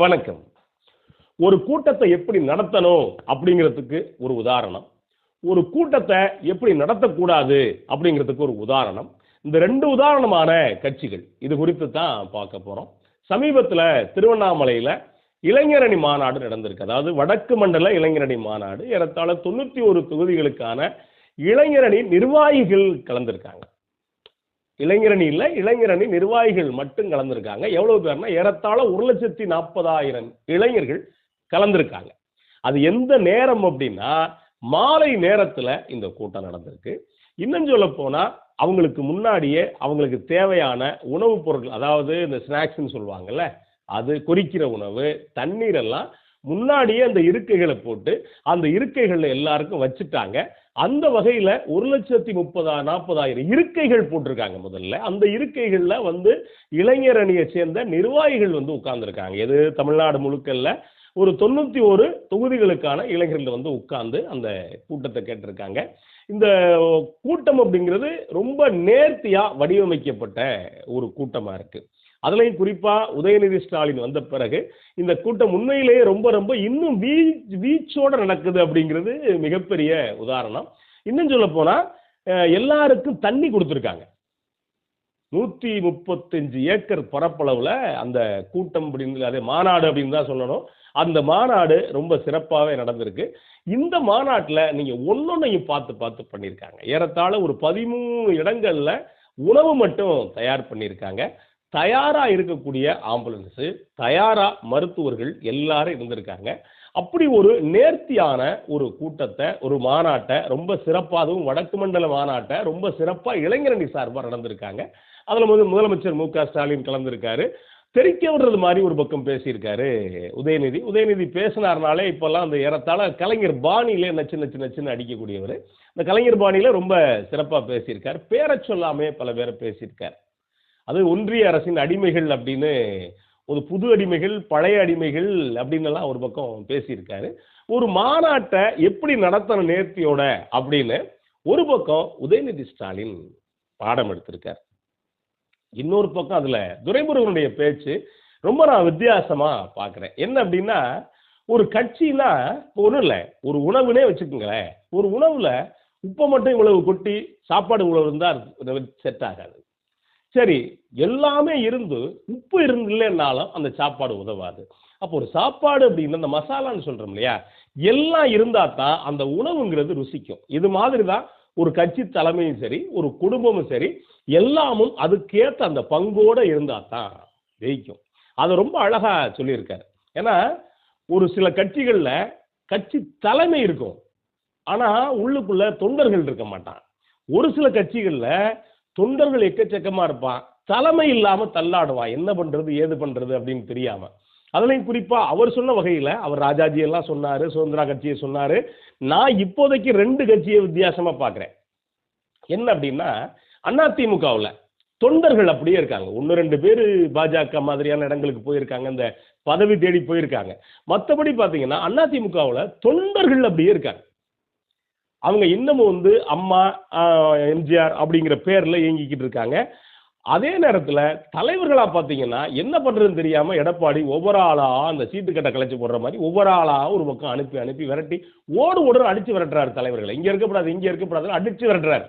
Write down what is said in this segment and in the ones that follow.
வணக்கம். ஒரு கூட்டத்தை எப்படி நடத்தணும் அப்படிங்கிறதுக்கு ஒரு உதாரணம். ஒரு கூட்டத்தை எப்படி நடத்தக்கூடாது அப்படிங்கிறதுக்கு ஒரு உதாரணம். இந்த ரெண்டு உதாரணமான கட்சிகள் இது குறித்து தான் பார்க்க போறோம். சமீபத்தில் திருவண்ணாமலையில் இளைஞரணி மாநாடு நடந்திருக்கு. அதாவது வடக்கு மண்டல இளைஞரணி மாநாடு. ஏறத்தாழ தொண்ணூற்றி ஒரு தொகுதிகளுக்கான இளைஞரணி நிர்வாகிகள் கலந்திருக்காங்க. இளைஞரணி இல்ல இளைஞரணி நிர்வாகிகள் மட்டும் கலந்திருக்காங்க. எவ்வளவு பேர்னா ஏறத்தாழ ஒரு லட்சத்தி நாற்பதாயிரம் இளைஞர்கள் கலந்திருக்காங்க. அது எந்த நேரம் அப்படின்னா மாலை நேரத்துல இந்த கூட்டம் நடந்திருக்கு. இன்னும் சொல்ல போனா அவங்களுக்கு முன்னாடியே அவங்களுக்கு தேவையான உணவுப் பொருட்கள் அதாவது இந்த ஸ்நாக்ஸ்ன்னு சொல்லுவாங்கல்ல அது குறிக்கிற உணவு தண்ணீர் எல்லாம் முன்னாடியே அந்த இருக்கைகளை போட்டு அந்த இருக்கைகள்ல எல்லாருக்கும் வச்சுட்டாங்க. அந்த வகையில ஒரு லட்சத்தி முப்பதா நாற்பதாயிரம் இருக்கைகள் போட்டிருக்காங்க முதல்ல. அந்த இருக்கைகள்ல வந்து இளைஞர் அணியை சேர்ந்த நிர்வாகிகள் வந்து உட்கார்ந்துருக்காங்க. எது? தமிழ்நாடு முழுக்கல்ல ஒரு தொண்ணூத்தி ஒரு தொகுதிகளுக்கான இளைஞர்கள் வந்து உட்கார்ந்து அந்த கூட்டத்தை கேட்டிருக்காங்க. இந்த கூட்டம் அப்படிங்கிறது ரொம்ப நேர்த்தியா வடிவமைக்கப்பட்ட ஒரு கூட்டமா இருக்கு. அதுலேயும் குறிப்பாக உதயநிதி ஸ்டாலின் வந்த பிறகு இந்த கூட்டம் உண்மையிலேயே ரொம்ப ரொம்ப இன்னும் வீ வீச்சோடு நடக்குது அப்படிங்கிறது மிகப்பெரிய உதாரணம். இன்னும் சொல்ல போனால் எல்லாருக்கும் தண்ணி கொடுத்துருக்காங்க. நூற்றி முப்பத்தஞ்சு ஏக்கர் பரப்பளவில் அந்த கூட்டம் அப்படின்னு அதே மாநாடு அப்படின்னு தான் சொல்லணும். அந்த மாநாடு ரொம்ப சிறப்பாகவே நடந்திருக்கு. இந்த மாநாட்டில் நீங்கள் ஒன்றொன்னையும் பார்த்து பார்த்து பண்ணியிருக்காங்க. ஏறத்தாழ ஒரு பதிமூணு இடங்களில் உணவு மட்டும் தயார் பண்ணியிருக்காங்க. தயாரா இருக்கக்கூடிய ஆம்புலன்ஸு தயாரா மருத்துவர்கள் எல்லாரும் இருந்திருக்காங்க. அப்படி ஒரு நேர்த்தியான ஒரு கூட்டத்தை ஒரு மாநாட்டை ரொம்ப சிறப்பாக அதுவும் வடக்கு மண்டல மாநாட்டை ரொம்ப சிறப்பாக இளைஞரணி சார்பாக நடந்திருக்காங்க. அதில் முதல் முதலமைச்சர் மு க ஸ்டாலின் கலந்துருக்காரு. தெரிக்க விடுறது மாதிரி ஒரு பக்கம் பேசியிருக்காரு உதயநிதி. உதயநிதி பேசினார்னாலே இப்போல்லாம் அந்த ஏறத்தாழ கலைஞர் பாணியிலே நச்சு நச்சு நச்சுன்னு அடிக்கக்கூடியவர். இந்த கலைஞர் பாணியில் ரொம்ப சிறப்பாக பேசியிருக்கார். பேரை சொல்லாமே பல பேரை பேசியிருக்கார். அது ஒன்றிய அரசின் அடிமைகள் அப்படின்னு ஒரு புது அடிமைகள் பழைய அடிமைகள் அப்படின்னு எல்லாம் ஒரு பக்கம் பேசியிருக்காரு. ஒரு மாநாட்டை எப்படி நடத்தணும் நேர்த்தியோட அப்படின்னு ஒரு பக்கம் உதயநிதி ஸ்டாலின் பாடம் எடுத்திருக்கார். இன்னொரு பக்கம் அதுல துரைமுருகனுடைய பேச்சு ரொம்ப நான் வித்தியாசமா பார்க்குறேன். என்ன அப்படின்னா ஒரு கட்சினா ஒன்றும் இல்லை ஒரு உணவுனே வச்சுக்கோங்களேன். ஒரு உணவுல உப்பை மட்டும் இவ்வளவு கொட்டி சாப்பாடு இவ்வளவு இருந்தால் செட் ஆகாது. சரி எல்லாமே இருந்து உப்பு இருந்தில்லைன்னாலும் அந்த சாப்பாடு உதவாது. அப்போ ஒரு சாப்பாடு அப்படின்னு அந்த மசாலான்னு சொல்றோம் இல்லையா? எல்லாம் இருந்தா தான் அந்த உணவுங்கிறது ருசிக்கும். இது மாதிரி தான் ஒரு கட்சி தலைமையும் சரி ஒரு குடும்பமும் சரி எல்லாமும் அதுக்கேற்ற அந்த பங்கோட இருந்தா தான் ஜெயிக்கும். அதை ரொம்ப அழகா சொல்லியிருக்காரு. ஏன்னா ஒரு சில கட்சிகளில் கட்சி தலைமை இருக்கும். ஆனா உள்ளுக்குள்ள தொண்டர்கள் இருக்க மாட்டான் ஒரு சில கட்சிகளில் தொண்டர்கள் எக்கச்சக்கமா இருப்பான். தலைமை இல்லாம தள்ளாடுவான். என்ன பண்றது ஏது பண்றது அப்படின்னு தெரியாம. அதுலையும் குறிப்பா அவர் சொன்ன வகையில அவர் ராஜாஜி எல்லாம் சொன்னாரு சுதந்திரா கட்சியை சொன்னாரு. நான் இப்போதைக்கு ரெண்டு கட்சியை வித்தியாசமா பார்க்குறேன். என்ன அப்படின்னா அதிமுகவுல தொண்டர்கள் அப்படியே இருக்காங்க. ஒன்று ரெண்டு பேர் பாஜக மாதிரியான இடங்களுக்கு போயிருக்காங்க. இந்த பதவி தேடி போயிருக்காங்க. மற்றபடி பார்த்தீங்கன்னா அதிமுகவுல தொண்டர்கள் அப்படியே இருக்காங்க. அவங்க இன்னமும் வந்து அம்மா எம்ஜிஆர் அப்படிங்கிற பேர்ல இயங்கிக்கிட்டு இருக்காங்க. அதே நேரத்தில் தலைவர்களாக பார்த்தீங்கன்னா என்ன பண்ணுறதுன்னு தெரியாமல் எடப்பாடி ஒவ்வொரு ஆளாக அந்த சீட்டு கட்டை போடுற மாதிரி ஒவ்வொரு ஆளாக ஒரு பக்கம் அனுப்பி அனுப்பி விரட்டி ஓடு ஓடுன்னு அடித்து விரட்டுறாரு தலைவர்களை. இங்கே இருக்கக்கூடாது இங்கே இருக்கக்கூடாது அடித்து விரட்டுறாரு.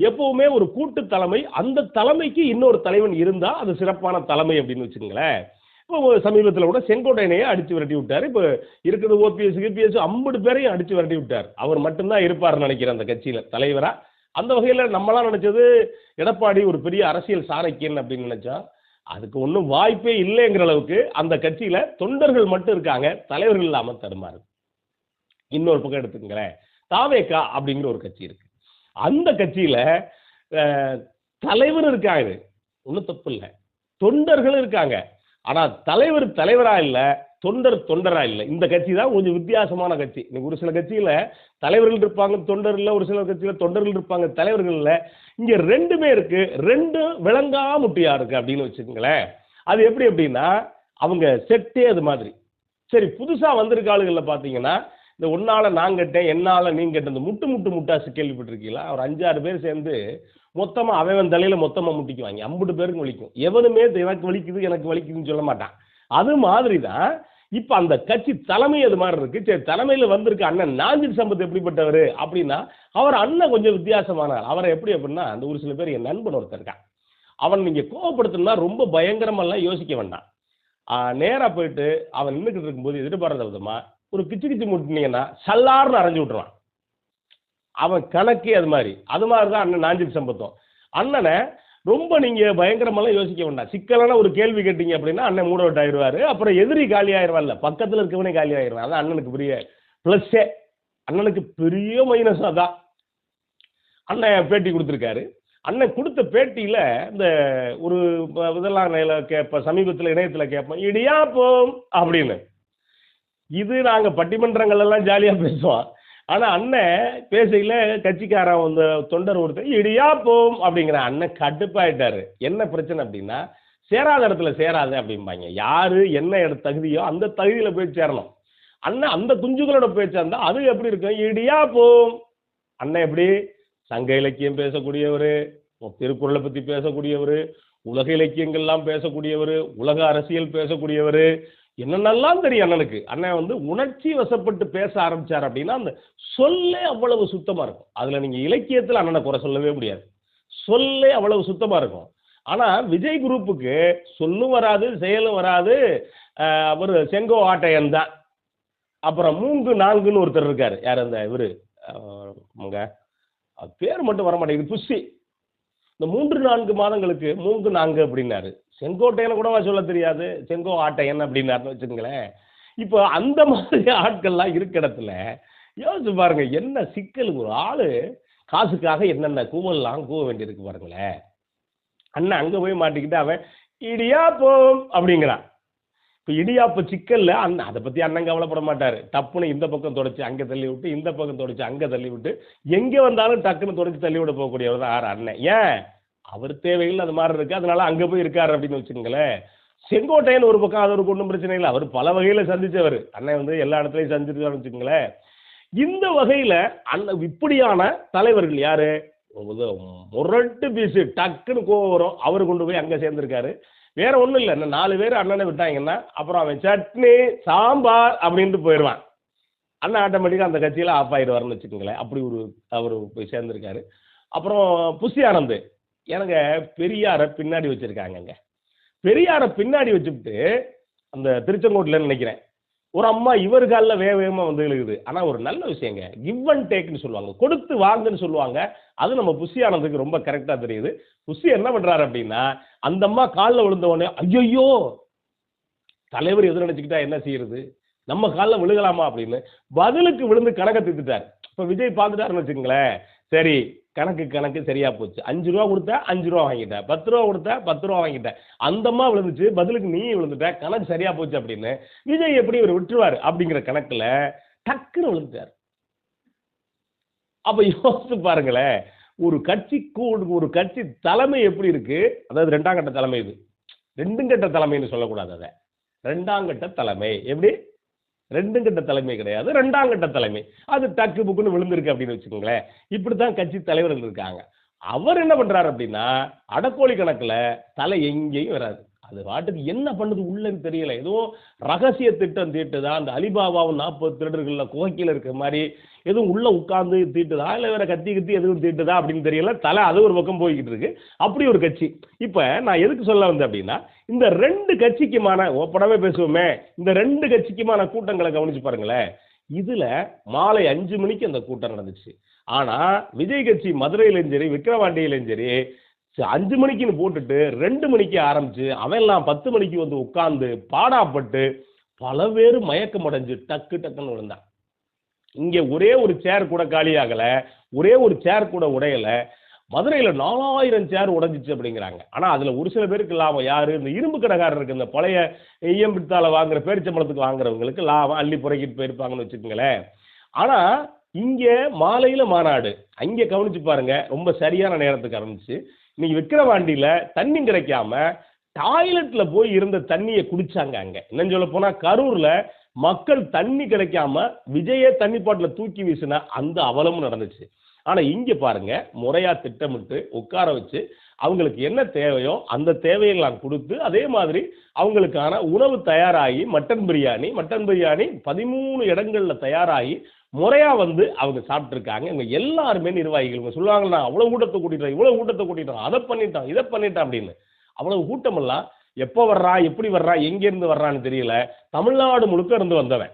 எப்பவுமே ஒரு கூட்டு தலைமை அந்த தலைமைக்கு இன்னொரு தலைவன் இருந்தால் அது சிறப்பான தலைமை அப்படின்னு வச்சுக்கோங்களேன். இப்போ சமீபத்தில் கூட செங்கோட்டையனையே அடித்து விரட்டி விட்டார். இப்போ இருக்கிறது ஓபிஎஸ் கிபிஎஸ் ஐம்பது பேரையும் அடித்து விரட்டி விட்டார். அவர் மட்டும்தான் இருப்பார்னு நினைக்கிறேன் அந்த கட்சியில் தலைவராக அந்த வகையில் நம்மளாம் நினச்சது எடப்பாடி ஒரு பெரிய அரசியல் சாணக்கியன் அப்படின்னு நினச்சா அதுக்கு ஒன்றும் வாய்ப்பே இல்லைங்கிற அளவுக்கு அந்த கட்சியில் தொண்டர்கள் மட்டும் இருக்காங்க. தலைவர்கள் இல்லாமல் தடுமாறு இன்னொரு பக்கம் எடுத்துக்கங்களேன். தாவேக்கா அப்படிங்கிற ஒரு கட்சி இருக்கு. அந்த கட்சியில் தலைவர் இருக்காங்க. ஒன்றும் தப்பு இல்லை. தொண்டர்களும் இருக்காங்க. ஆனால் தலைவர் தலைவராக இல்லை தொண்டர் தொண்டராக இல்லை. இந்த கட்சி தான் கொஞ்சம் வித்தியாசமான கட்சி. இன்னைக்கு ஒரு சில கட்சியில் தலைவர்கள் இருப்பாங்க தொண்டர் இல்லை. ஒரு சில கட்சியில் தொண்டர்கள் இருப்பாங்க தலைவர்கள் இல்லை. இங்கே ரெண்டுமே இருக்கு. ரெண்டு விளங்கா முட்டியா இருக்கு அப்படின்னு வச்சுக்கோங்களேன். அது எப்படி அப்படின்னா அவங்க செட்டே அது மாதிரி. சரி புதுசாக வந்திருக்க ஆளுகளில் பார்த்தீங்கன்னா இந்த உன்னால நான் கட்டேன் என்னால் நீங்கள் கேட்டேன் இந்த முட்டு முட்டு முட்டாசு கேள்விப்பட்டிருக்கீங்களா? ஒரு அஞ்சாறு பேர் சேர்ந்து மொத்தமாக அவன் தலையில் மொத்தமாக முட்டிக்குவாங்க ஐம்பது பேருக்கு வலிக்கும். எவனுமே எனக்கு வலிக்குது எனக்கு வலிக்குதுன்னு சொல்ல மாட்டான். அது மாதிரி தான் இப்போ அந்த கட்சி தலைமை அது மாதிரி இருக்கு. சரி தலைமையில் வந்திருக்க அண்ணன் நாஞ்சில் சம்பத் எப்படிப்பட்டவர் அப்படின்னா அவர் அண்ணன் கொஞ்சம் வித்தியாசமானார். அவரை எப்படி அப்படின்னா அந்த ஒரு சில பேர் என் நண்பன் ஒருத்தர் இருக்கான். அவன் நீங்கள் கோவப்படுத்தணும்னா ரொம்ப பயங்கரமெல்லாம் யோசிக்க வேண்டாம். நேராக போயிட்டு அவன் நின்றுக்கிட்டு இருக்கும்போது எதிர்பாராத விதமாக ஒரு கிச்சு கிச்சு முட்டினீங்கன்னா சல்லார்னு அரைஞ்சு விட்டுருவான். அவன் கணக்கே அது மாதிரி. அது மாதிரி தான் அண்ணன் நாஞ்சில் சம்பத்தம். அண்ணனை ரொம்ப நீங்கள் பயங்கரமெல்லாம் யோசிக்க வேண்டாம். சிக்கலான ஒரு கேள்வி கேட்டீங்க அப்படின்னா அண்ணன் மூட விட்டு ஆயிடுவாரு. அப்புறம் எதிரி காலி ஆயிடுவார்ல பக்கத்தில் இருக்கவனே காலி ஆயிடுவான். அதான் அண்ணனுக்கு பெரிய ப்ளஸ்ஸே அண்ணனுக்கு பெரிய மைனஸ் அதான். அண்ணன் பேட்டி கொடுத்துருக்காரு. அண்ணன் கொடுத்த பேட்டியில் இந்த ஒரு இதெல்லாம் கேட்பேன் சமீபத்தில் இணையத்தில் கேட்பேன் இடியாப்போம் அப்படின்னு. இது நாங்கள் பட்டிமன்றங்கள் எல்லாம் ஜாலியாக பேசுவோம். ஆனா அண்ணன் பேசையில கட்சிக்காரன் அந்த தொண்டர் ஒருத்தர் இடியாப்போம் அப்படிங்கிற அண்ணன் கடுப்பாயிட்டாரு. என்ன பிரச்சனை அப்படின்னா சேராத இடத்துல சேராத அப்படிம்பாங்க. யாரு என்ன இட தகுதியோ அந்த தகுதியில போய் சேரணும். அண்ணன் அந்த குஞ்சுகளோட போய் சேர்ந்தா அது எப்படி இருக்கும்? இடியா போம் அண்ணன் எப்படி? சங்க இலக்கியம் பேசக்கூடியவர் திருக்குறளை பத்தி பேசக்கூடியவர் உலக இலக்கியங்கள்லாம் பேசக்கூடியவர் உலக அரசியல் பேசக்கூடியவர் என்னென்னலாம் தெரியும் அண்ணனுக்கு? அண்ணன் வந்து உணர்ச்சி வசப்பட்டு பேச ஆரம்பிச்சார் அப்படின்னா அந்த சொல்லே அவ்வளவு சுத்தமாக இருக்கும். அதில் நீங்கள் இலக்கியத்தில் அண்ணனை குறை சொல்லவே முடியாது. சொல்லே அவ்வளவு சுத்தமாக இருக்கும். ஆனால் விஜய் குரூப்புக்கு சொல்லும் வராது செயலும் வராது. அவர் செங்கோ ஆட்டையன் தான். அப்புறம் மூங்கு நான்குன்னு ஒருத்தர் இருக்கார். யார் அந்த இவர்? அவங்க. பேர் மட்டும் வர மாட்டேங்குது புஷி இந்த மூன்று நான்கு மாதங்களுக்கு மூன்று நான்கு அப்படின்னாரு. செங்கோட்டையனை கூடவா சொல்ல தெரியாது? செங்கோ ஆட்டையன் அப்படின்னாருன்னு வச்சுக்கோங்களேன். இப்போ அந்த மாதிரி ஆட்கள்லாம் இருக்க இடத்துல யோசிச்சு பாருங்க என்ன சிக்கல்? ஒரு ஆளு காசுக்காக என்னென்ன கூவல்லாம் கூவ வேண்டியிருக்கு பாருங்களேன். அண்ணன் அங்கே போய் மாட்டிக்கிட்டு அவன் இடியாப்பம் அப்படிங்கிறான். இப்போ இடியாப்ப சிக்கல்ல அண்ணன் அதை பத்தி அண்ணன் கவலைப்பட மாட்டாரு. டப்புன்னு இந்த பக்கம் தொடச்சு அங்கே தள்ளி விட்டு இந்த பக்கம் தொடச்சு அங்கே தள்ளி விட்டு எங்கே வந்தாலும் டக்குன்னு தொடச்சு தள்ளி விட போகக்கூடியவர் தான் யார் அண்ணன். ஏன்? அவர் தேவைகள் அது மாதிரி இருக்கு. அதனால அங்க போய் இருக்காரு அப்படின்னு வச்சுக்கோங்களேன். செங்கோட்டையன் ஒரு பக்கம் அது ஒரு ஒன்றும் பிரச்சனை இல்லை. அவர் பல வகையில சந்திச்சவர். அண்ணன் வந்து எல்லா இடத்துலையும் சந்திச்சிருக்காருன்னு வச்சுக்கோங்களேன். இந்த வகையில அண்ணன் இப்படியான தலைவர்கள் யாரு? முரட்டு பீஸு டக்குன்னு கோவம் வரும். அவர் கொண்டு போய் அங்க சேர்ந்திருக்காரு. வேற ஒண்ணும் இல்லை. இந்த நாலு பேர் அண்ணனை விட்டாங்கன்னா அப்புறம் அவன் சட்னி சாம்பார் அப்படின்ட்டு போயிடுவான். அண்ணன் ஆட்டோமேட்டிக்காக அந்த கட்சியில் ஆஃப் ஆயிடுவார்னு வச்சுக்கோங்களேன். அப்படி ஒரு அவர் போய் சேர்ந்திருக்காரு. அப்புறம் புசி ஆனந்த். எனக்கு பெரியாரை பின்னாடி வச்சிருக்காங்கங்க. பெரியாரை பின்னாடி வச்சுட்டு அந்த திருச்செங்கோட்டில் நினைக்கிறேன். ஒரு அம்மா இவர் காலில் வேக வேகமாக வந்து எழுகுது ஆனால் ஒரு நல்ல விஷயங்க கிவ் அண்ட் டேக்னு சொல்லுவாங்க. கொடுத்து வாங்குன்னு சொல்லுவாங்க. அது நம்ம புஷி ரொம்ப கரெக்டாக தெரியுது. புஷி என்ன பண்ணுறாரு அப்படின்னா அந்த அம்மா காலில் விழுந்த உடனே ஐயோ தலைவர் எது நினச்சிக்கிட்டா என்ன செய்யறது? நம்ம காலில் விழுகலாமா? அப்படின்னு பதிலுக்கு விழுந்து கணக்க தீர்த்துட்டார். இப்போ விஜய் பார்த்துட்டாருன்னு வச்சுக்கங்களேன். சரி கணக்கு கணக்கு சரியா போச்சு. அஞ்சு ரூபா கொடுத்தா அஞ்சு ரூபா வாங்கிட்டேன் பத்து ரூபா கொடுத்தா பத்து ரூபா வாங்கிட்டேன் அந்தம்மா விழுந்துச்சு பதிலுக்கு நீ விழுந்துட்ட கணக்கு சரியா போச்சு அப்படின்னு விஜய் எப்படி இவர் விட்டுருவாரு அப்படிங்கிற கணக்குல டக்குன்னு விழுந்துட்டார். அப்ப யோசிச்சு பாருங்களேன் ஒரு கட்சி கூடு ஒரு கட்சி தலைமை எப்படி இருக்கு? அதாவது ரெண்டாம் கட்ட தலைமை இது. ரெண்டும் கட்ட தலைமைன்னு சொல்லக்கூடாது அதை. ரெண்டாம் கட்ட தலைமை. எப்படி? ரெண்டும் கட்ட தலைமை கிடையாது ரெண்டாம் கட்ட தலைமை. அது டக்கு புக்குன்னு விழுந்திருக்கு அப்படின்னு வச்சுக்கோங்களேன். இப்படி தான் கட்சி தலைவர்கள் இருக்காங்க. அவர் என்ன பண்றாரு அப்படின்னா அடக்கோழி கணக்குல தலை எங்கேயும் வராது. அது பாட்டுக்கு என்ன பண்ணுது உள்ளன்னு தெரியல. ஏதோ ரகசிய திட்டம் தீட்டுதா? அந்த அலிபாபாவும் நாற்பது திருடர்களில் குகைக்கில் இருக்கிற மாதிரி எதுவும் உள்ள உட்கார்ந்து தீட்டுதா? இல்லை வேற கத்தி கத்தி எதுவும் தீட்டுதா அப்படின்னு தெரியல. தலை அது ஒரு பக்கம் போய்கிட்டு இருக்கு. அப்படி ஒரு கட்சி. இப்போ நான் எதுக்கு சொல்ல வந்தேன் அப்படின்னா இந்த ரெண்டு கட்சிக்குமான ஓப்பனாவே பேசுவோமே இந்த ரெண்டு கட்சிக்குமான கூட்டங்களை கவனிச்சு பாருங்களேன். இதுல மாலை அஞ்சு மணிக்கு அந்த கூட்டம் நடந்துச்சு. ஆனா விஜய் கட்சி மதுரையிலும் சரி விக்கிரவாண்டியிலும் சரி சரி அஞ்சு மணிக்குன்னு போட்டுட்டு ரெண்டு மணிக்கு ஆரம்பிச்சு அவன்லாம் பத்து மணிக்கு வந்து உட்கார்ந்து பாடாப்பட்டு பல பேர் மயக்கம் அடைஞ்சு டக்கு டக்குன்னு விழுந்தான். இங்கே ஒரே ஒரு சேர் கூட காலியாகலை ஒரே ஒரு சேர் கூட உடையலை. மதுரையில் நாலாயிரம் சேர் உடைஞ்சிச்சு அப்படிங்கிறாங்க. ஆனால் அதில் ஒரு சில பேருக்கு லாபம். யார்? இந்த இரும்பு கடைக்காரருக்கு இந்த பழைய ஈயம்பித்தால வாங்குற பேரிச்சம்பளத்துக்கு வாங்குறவங்களுக்கு லாபம். அள்ளி புறக்கிட்டு போயிருப்பாங்கன்னு வச்சுக்கோங்களேன். ஆனால் இங்கே மாலையில் மாநாடு. அங்கே கவனிச்சு பாருங்க ரொம்ப சரியான நேரத்துக்கு ஆரம்பிச்சு. இன்னைக்கு விக்கிரவாண்டியில் தண்ணி கிடைக்காம டாய்லெட்டில் போய் இருந்த தண்ணியை குடிச்சாங்க அங்கே. என்னன்னு சொல்ல போனால் கரூரில் மக்கள் தண்ணி கிடைக்காம விஜயே தண்ணி பாட்டில் தூக்கி வீசின அந்த அவலமும் நடந்துச்சு. ஆனால் இங்கே பாருங்க முறையாக திட்டமிட்டு உட்கார வச்சு அவங்களுக்கு என்ன தேவையோ அந்த தேவையை நான் கொடுத்து அதே மாதிரி அவங்களுக்கான உணவு தயாராகி மட்டன் பிரியாணி மட்டன் பிரியாணி பதிமூணு இடங்களில் தயாராகி முறையாக வந்து அவங்க சாப்பிட்ருக்காங்க இவங்க எல்லாருமே நிர்வாகிகள். இவங்க சொல்லுவாங்க நான் அவ்வளோ கூட்டத்தை கூட்டிட்டோம் இவ்வளோ கூட்டத்தை கூட்டிட்டோம் அதை பண்ணிட்டோம் இதை பண்ணிட்டோம் அப்படின்னு. அவ்வளவு கூட்டமெல்லாம் எப்போ வர்றான் எப்படி வர்றான் எங்கேருந்து வர்றான்னு தெரியல. தமிழ்நாடு முழுக்க இருந்து வந்தவன்.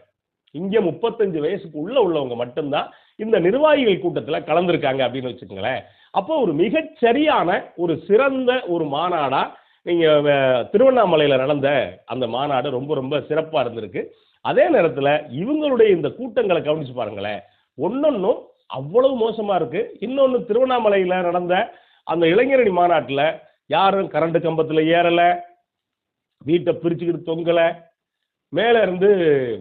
இங்கே முப்பத்தஞ்சு வயசுக்கு உள்ள உள்ளவங்க மட்டும்தான் இந்த நிர்வாகிகள் கூட்டத்தில் கலந்துருக்காங்க அப்படின்னு வச்சுக்கோங்களேன். அப்போ ஒரு மிகச்சரியான ஒரு சிறந்த ஒரு மாநாடா நீங்க திருவண்ணாமலையில் திருவண்ணாமலையில நடந்த அந்த மாநாடு ரொம்ப ரொம்ப சிறப்பா இருந்திருக்கு. அதே நேரத்துல இவங்களுடைய இந்த கூட்டங்களை கவனிச்சு பாருங்களேன். ஒன்னொன்னும் அவ்வளவு மோசமா இருக்கு. இன்னொன்னு திருவண்ணாமலையில நடந்த அந்த இளைஞரணி மாநாட்டுல யாரும் கரண்ட் கம்பத்துல ஏறல வீட்டை பிரிச்சுக்கிட்டு தொங்கல. மேல இருந்து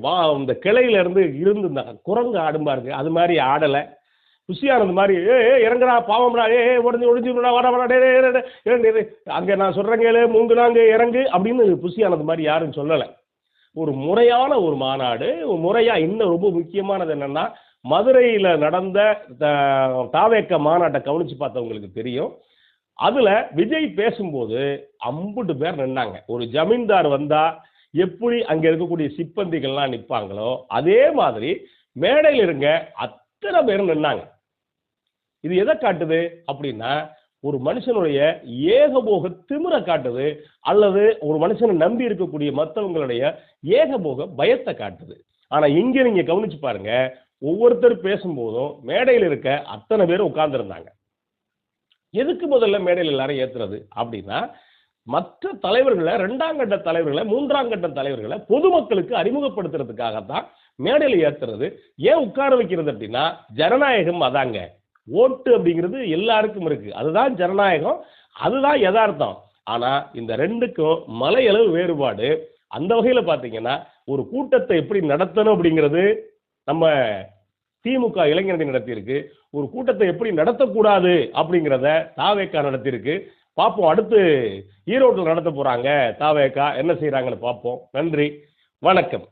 வா இந்த கிளையில இருந்து இருந்து இந்த குரங்கு ஆடும் பாருங்க அது மாதிரி ஆடலை. குஷியானது மாதிரி ஏ ஏ இறங்குடா பாவம்டா ஏ ஏ உடஞ்சி ஒடிஞ்சு விடா வாடா வாடா டே டே, டே, டே, இறங்கு, இறங்கு. நான் கேளு மூங்குனாங்க இறங்கு அப்படின்னு புசியானது மாதிரி யாரும் சொல்லலை. ஒரு முறையான ஒரு மாநாடு முறையாக இன்னும் ரொம்ப முக்கியமானது என்னென்னா மதுரையில் நடந்த த- தாவேக்க மாநாட்டை கவனித்து பார்த்தவங்களுக்கு தெரியும். அதில் விஜய் பேசும்போது ஐம்பது பேர் நின்னாங்க. ஒரு ஜமீன்தார் வந்தால் எப்படி அங்கே இருக்கக்கூடிய சிப்பந்திகள்லாம் நிற்பாங்களோ அதே மாதிரி மேடையில் இருங்க அத்தனை பேர் நின்னாங்க. இது எதை காட்டுது? அப்படின்னா ஒரு மனுஷனுடைய ஏகபோக திமிரை காட்டுது அல்லது ஒரு மனுஷனை நம்பி இருக்கக்கூடிய மற்றவங்களுடைய ஏகபோக பயத்தை காட்டுது. ஆனா இங்க நீங்க கவனிச்சு பாருங்க ஒவ்வொருத்தர் பேசும்போதும் மேடையில் இருக்க அத்தனை பேரும் உட்கார்ந்துருந்தாங்க. எதுக்கு முதல்ல மேடையில் எல்லாரும் ஏத்துறது? அப்படின்னா மற்ற தலைவர்களை ரெண்டாம் கட்ட தலைவர்களை மூன்றாம் கட்ட தலைவர்களை பொதுமக்களுக்கு அறிமுகப்படுத்துறதுக்காகத்தான் மேடையில் ஏத்துறது. ஏன் உட்கார வைக்கிறது அப்படின்னா ஜனநாயகம் அதாங்க. ஓட்டு அப்படிங்கிறது எல்லாருக்கும் இருக்கு. அதுதான் ஜனநாயகம். அதுதான் யதார்த்தம். ஆனா இந்த ரெண்டுக்கும் மலையளவு வேறுபாடு. அந்த வகையில பாத்தீங்கன்னா ஒரு கூட்டத்தை எப்படி நடத்தணும் அப்படிங்கிறது நம்ம திமுக இளைஞரணி நடத்தியிருக்கு. ஒரு கூட்டத்தை எப்படி நடத்தக்கூடாது அப்படிங்கிறத தாவேக்கா நடத்தியிருக்கு. பார்ப்போம் அடுத்து ஈரோட்டில் நடத்த போறாங்க தாவேக்கா. என்ன செய்கிறாங்கன்னு பார்ப்போம் நன்றி. வணக்கம்.